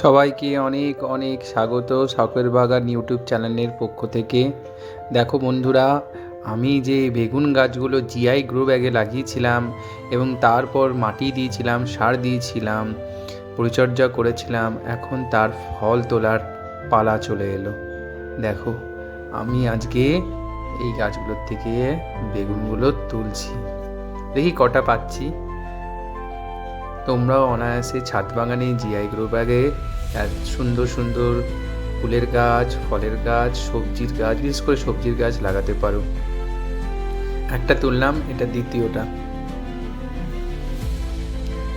সবাইকে অনেক অনেক স্বাগত শখের বাগান ইউটিউব চ্যানেলের পক্ষ থেকে। দেখো বন্ধুরা, আমি যে বেগুন গাছগুলো জিআই গ্রো ব্যাগে লাগিয়েছিলাম এবং তারপর মাটি দিয়েছিলাম, সার দিয়েছিলাম, পরিচর্যা করেছিলাম, এখন তার ফল তোলার পালা চলে এলো। দেখো, আমি আজকে এই গাছগুলোর থেকে বেগুনগুলো তুলছি। দেখি কটা পাচ্ছি। তোমরাও অনায়াসে ছাদ বাগানে জিআই গ্রো ব্যাগে সুন্দর সুন্দর ফুলের গাছ, ফলের গাছ, সবজির গাছ, বিশেষ করে সবজির গাছ লাগাতে পারো। একটা তুললাম, এটা দ্বিতীয়টা।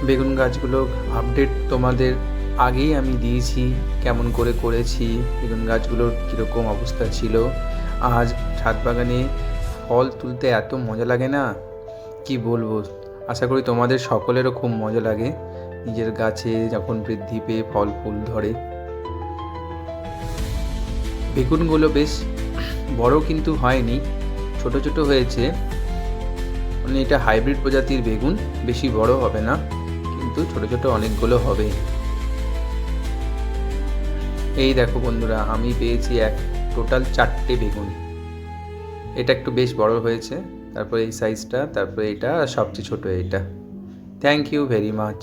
বেগুন গাছগুলো আপডেট তোমাদের আগেই আমি দিয়েছি, কেমন করে করেছি, বেগুন গাছগুলোর কীরকম অবস্থা ছিল। আজ ছাদ বাগানে ফল তুলতে এত মজা লাগে না? কি বলব? আশা করি তোমাদের সকলেরও খুব মজা লাগে। নিজের গাছে যখন বৃদ্ধি পেয়ে ফল ফুল ধরে। বেগুনগুলো বেশ বড় কিন্তু হয়নি, ছোট ছোট হয়েছে। মানে এটা হাইব্রিড প্রজাতির বেগুন, বেশি বড় হবে না, কিন্তু ছোট ছোট অনেকগুলো হবে। এই দেখো বন্ধুরা, আমি পেয়েছি এক টোটাল চারটে বেগুন। এটা একটু বেশ বড় হয়েছে। তারপরে এই সাইজটা তারপরে এটা আর সবচেয়ে ছোটো এটা। Thank you very much